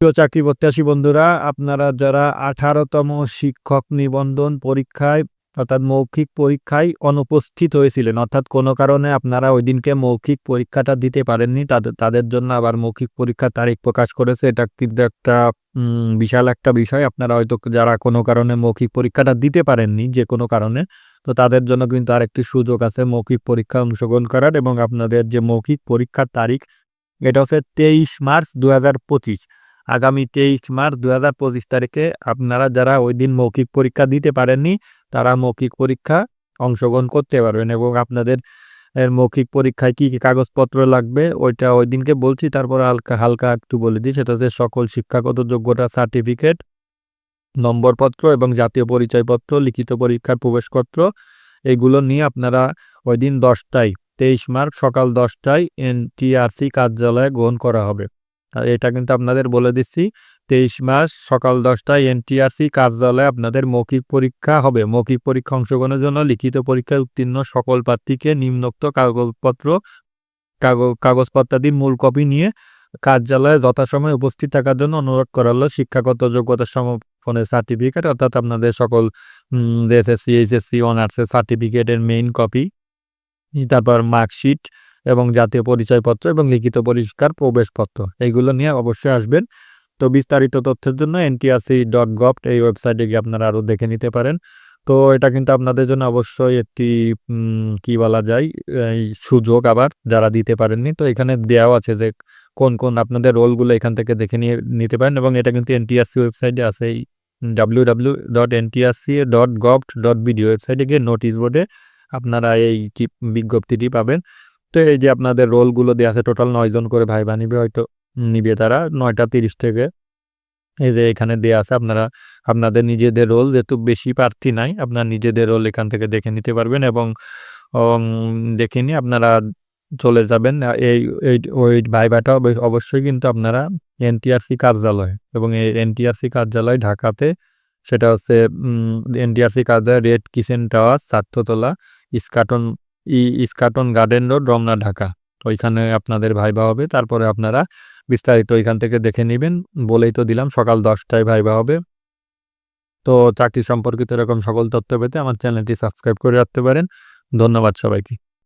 প্রিয় চাকরি প্রত্যাশী বন্ধুরা, আপনারা যারা আঠারোতম শিক্ষক নিবন্ধন পরীক্ষায়, অর্থাৎ মৌখিক পরীক্ষায় অনুপস্থিত হয়েছিলেন, অর্থাৎ কোনো কারণে আপনারা ওই দিনকে মৌখিক পরীক্ষাটা দিতে পারেননি তাদের তাদের জন্য আবার মৌখিক পরীক্ষার তারিখ প্রকাশ করেছে, এটা কিন্তু একটা বিশাল একটা বিষয়, আপনারা হয়তো যারা কোনো কারণে মৌখিক পরীক্ষাটা দিতে পারেননি, যে কোনো কারণে, তো তাদের জন্য কিন্তু আরেকটি সুযোগ আছে মৌখিক পরীক্ষা অংশগ্রহণ করার এবং আপনাদের যে মৌখিক পরীক্ষার তারিখ, এটা হচ্ছে তেইশ মার্চ দু আগামী তেইশ মার্চ দু হাজার পঁচিশ তারিখে আপনারা যারা ওই দিন মৌখিক পরীক্ষা দিতে পারেননি, তারা মৌখিক পরীক্ষা অংশগ্রহণ করতে পারবেন এবং আপনাদের এর মৌখিক পরীক্ষায় কী কী কাগজপত্র লাগবে, ওইটা ওই দিনকে বলছি, তারপর হালকা হালকা একটু বলে দিই, সেটা হচ্ছে সকল শিক্ষাগত যোগ্যতা সার্টিফিকেট, নম্বরপত্র এবং জাতীয় পরিচয়পত্র, লিখিত পরীক্ষার প্রবেশপত্র, এগুলো নিয়ে আপনারা ওই দিন দশটায়, তেইশ মার্চ সকাল দশটায় এনটিআরসি কার্যালয়ে গ্রহণ করা হবে। এটা কিন্তু আপনাদের বলে দিচ্ছি, তেইশ মাস সকাল দশটায় এনটিআরসি কার্যালয়ে আপনাদের মৌখিক পরীক্ষা হবে। মৌখিক পরীক্ষা অংশগ্রহণের জন্য লিখিত পরীক্ষায় উত্তীর্ণ সকল প্রার্থীকে নিম্নোক্ত কাগজপত্র, কাগজ কাগজপত্রাদির মূল কপি নিয়ে কার্যালয়ে যথাসময়ে উপস্থিত থাকার জন্য অনুরোধ করা হলো শিক্ষাগত যোগ্যতা সমর্পণের সার্টিফিকেট, অর্থাৎ আপনাদের সকল এসএসসি, এইচএসসি, অনার্সের সার্টিফিকেটের মেইন কপি তারপর মার্কশিট এবং জাতীয় পরিচয়পত্র এবং লিখিত পরিষ্কার প্রবেশপত্র। এইগুলো নিয়ে অবশ্যই আসবেন। তো বিস্তারিত তথ্যের জন্য এনটিআরসি ডট গভ এই ওয়েবসাইটে গিয়ে আপনারা আরও দেখে নিতে পারেন। তো এটা কিন্তু আপনাদের জন্য অবশ্যই একটি কি বলা যায়, এই সুযোগ আবার যারা দিতে পারেননি। তো এখানে দেওয়া আছে যে কোন কোন আপনাদের রোলগুলো এখান থেকে দেখে নিয়ে, নিতে পারেন এবং এটা কিন্তু এনটিআরসি ওয়েবসাইটে আছে। এই W W dot NTRC dot gov dot BD ওয়েবসাইটে গিয়ে নোটিশ বোর্ডে আপনারা এই বিজ্ঞপ্তিটি পাবেন। তো এই যে আপনাদের রোলগুলো দেওয়া আছে টোটাল নয়জন করে ভাই বানিবে হয়তো, নিবে তারা নয়টা তিরিশ থেকে। এই যে এখানে দেওয়া আছে, আপনারা, আপনাদের নিজেদের রোল যেহেতু বেশি প্রার্থী নাই, আপনার নিজেদের রোল এখান থেকে দেখে নিতে পারবেন এবং দেখে নিয়ে আপনারা চলে যাবেন। এই ওই ভাইবাটা অব- অবশ্যই কিন্তু আপনারা এনটিআরসি কার্যালয় এবং এই এনটিআরসি কার্যালয় ঢাকাতে, সেটা হচ্ছে এনটিআরসি কার্যালয় red kitchen tower, সাততলা, Eskaton E Eskaton garden road, Ramna, Dhaka. ওইখানে আপনাদের ভাইবা হবে, তারপরে আপনারা বিস্তারিত ওইখান থেকে দেখে নেবেন। বলেই তো দিলাম, সকাল দশটায় ভাইবা হবে। তো চাকরি সম্পর্কিত এরকম সকল তথ্য পেতে আমার চ্যানেলটি সাবস্ক্রাইব করে রাখতে পারেন। ধন্যবাদ সবাইকে।